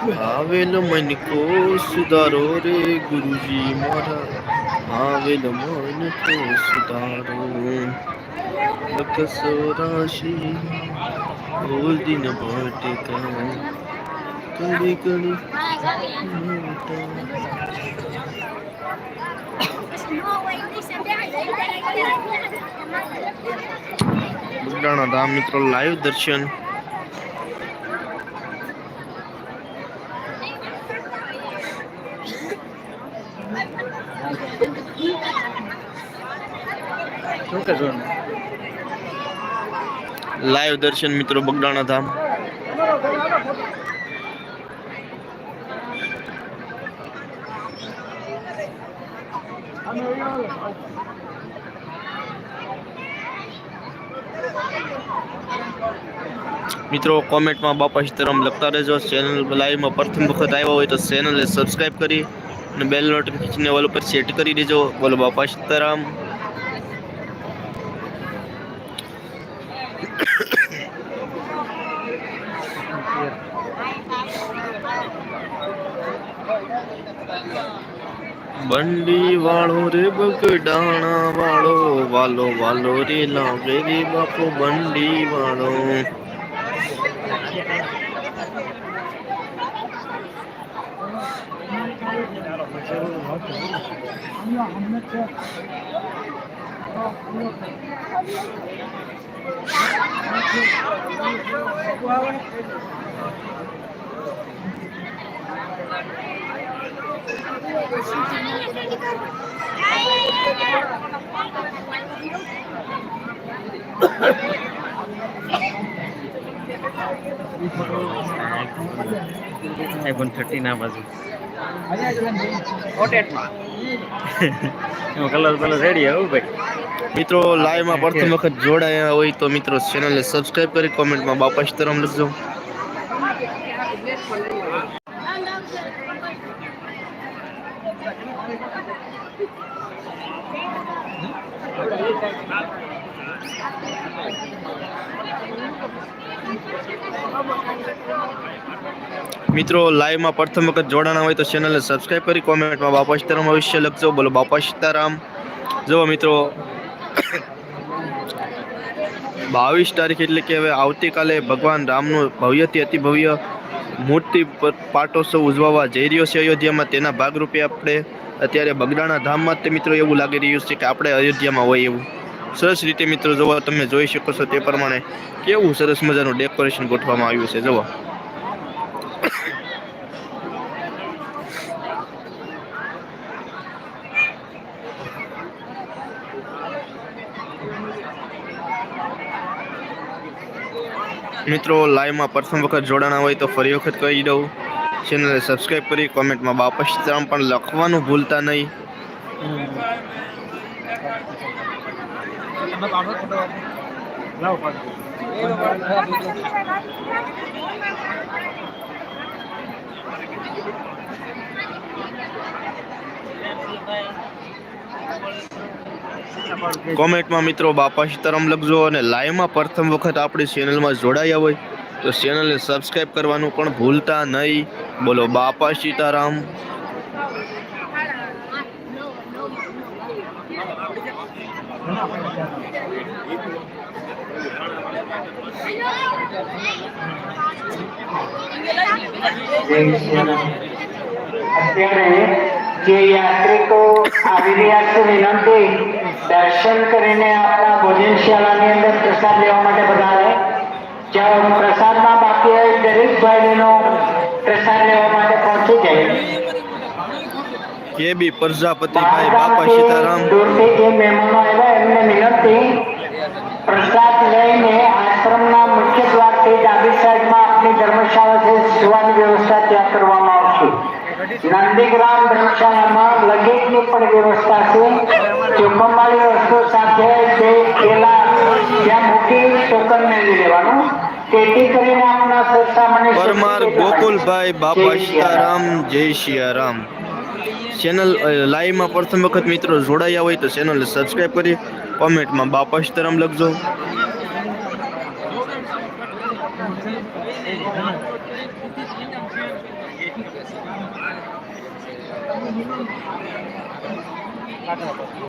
આવેલ મન કો સુધારો રે ગુરુજી મારા આવેલ મન કો સુધારો. લખસો રાશિ, રોજ દિન ભટકા કડી કડી બગડાણા મિત્રો લાઈવ દર્શન. લાઈવ દર્શન મિત્રો બગડાણા ધામ. મિત્રો કોમેન્ટમાં બાપા સીતારામ લખતા રહેજો. ચેનલ લાઈવમાં પ્રથમ વખત આવ્યા હોય તો ચેનલને સબસ્ક્રાઈબ કરી અને બેલ નોટિફિકેશનને ઓલ ઉપર સેટ કરી દેજો. બોલો બાપા સીતારામ. બંડી વાળો રે બગડાણા વાળો, વાલો વાલો રે લાગે રે બાપો બંડી વાળો. આઈફોન થર્ટીન આ બાજુ. એમાં કલર કલર રેડી આવું ભાઈ. મિત્રો લાઈવમાં પ્રથમ વખત જોડાયા હોય તો મિત્રો ચેનલને સબસ્ક્રાઇબ કરી કોમેન્ટમાં બાપા સીતારામ લખજો. મિત્રો લાઈવમાં પ્રથમ વખત જોડાણા હોય તો ચેનલને સબસ્ક્રાઈબ કરી કોમેન્ટમાં બાપા સીતારામ અવશ્ય લખજો. બોલો, બાપા સીતારામ. જુઓ મિત્રો, બાવીસ તારીખ એટલે કે હવે આવતીકાલે ભગવાન રામનું ભવ્યથી અતિ ભવ્ય મૂર્તિ પાટોત્સવ ઉજવવા જઈ રહ્યો છે અયોધ્યામાં. તેના ભાગરૂપે આપણે અત્યારે બગડાણા ધામમાં તે મિત્રો એવું લાગી રહ્યું છે કે આપણે અયોધ્યામાં હોય એવું. સરસ રીતે મિત્રો જોવા તમે જોઈ શકો છો તે પ્રમાણે. કેવું સરસ મજાનું ડેકોરેશન ગોઠવવામાં આવ્યું છે, જુઓ. મિત્રો લાઈવમાં પ્રથમ વખત જોડાણા હોય તો ફરી વખત કહી દઉં. ચેનલને સબસ્ક્રાઈબ કરી કોમેન્ટમાં બાપસ સીતારામ પણ લખવાનું ભૂલતા નહીં. કોમેન્ટમાં મિત્રો બાપા સીતારામ લખજો અને લાઈવમાં પ્રથમ વખત આપણી ચેનલમાં જોડાયા હોય તો ચેનલને સબસ્ક્રાઈબ કરવાનું પણ ભૂલતા નહીં. બોલો, બાપા સીતારામ અત્યારે જે યાત્રિકો આવી રહ્યા છે વિનંતી દર્શન કરીને આપણા ભોજનશાળાની અંદર પ્રસાદ લેવા માટે પધારે જો પ્રસાદમાં બાકી હોય દરેક ભાઈ બહેનો પ્રસાદ લેવા માટે પહોંચી જાય. કે બી પ્રજાપતિભાઈ બાપા સીતારામ. દૂરથી જે મહેમાનો આવ્યા એમને વિનંતી પ્રસાદ નંદીગ્રામ ધર્મશાળામાં લગેજની પણ વ્યવસ્થા છે. જોખમવાળી વસ્તુ સાથે જે પેલા ત્યાં મૂકી ટોકન મેળવી લેવાનું. તેથી કરીને આપણા સંસ્થામને પરમાર ગોકુલભાઈ બાપા સીતારામ જય સિયારામ ચેનલ લાઈવમાં પ્રથમ વખત મિત્રો જોડાયા હોય તો ચેનલ સબસ્ક્રાઈબ કરી કોમેન્ટમાં બાપા સીતારામ લખજો. কাটা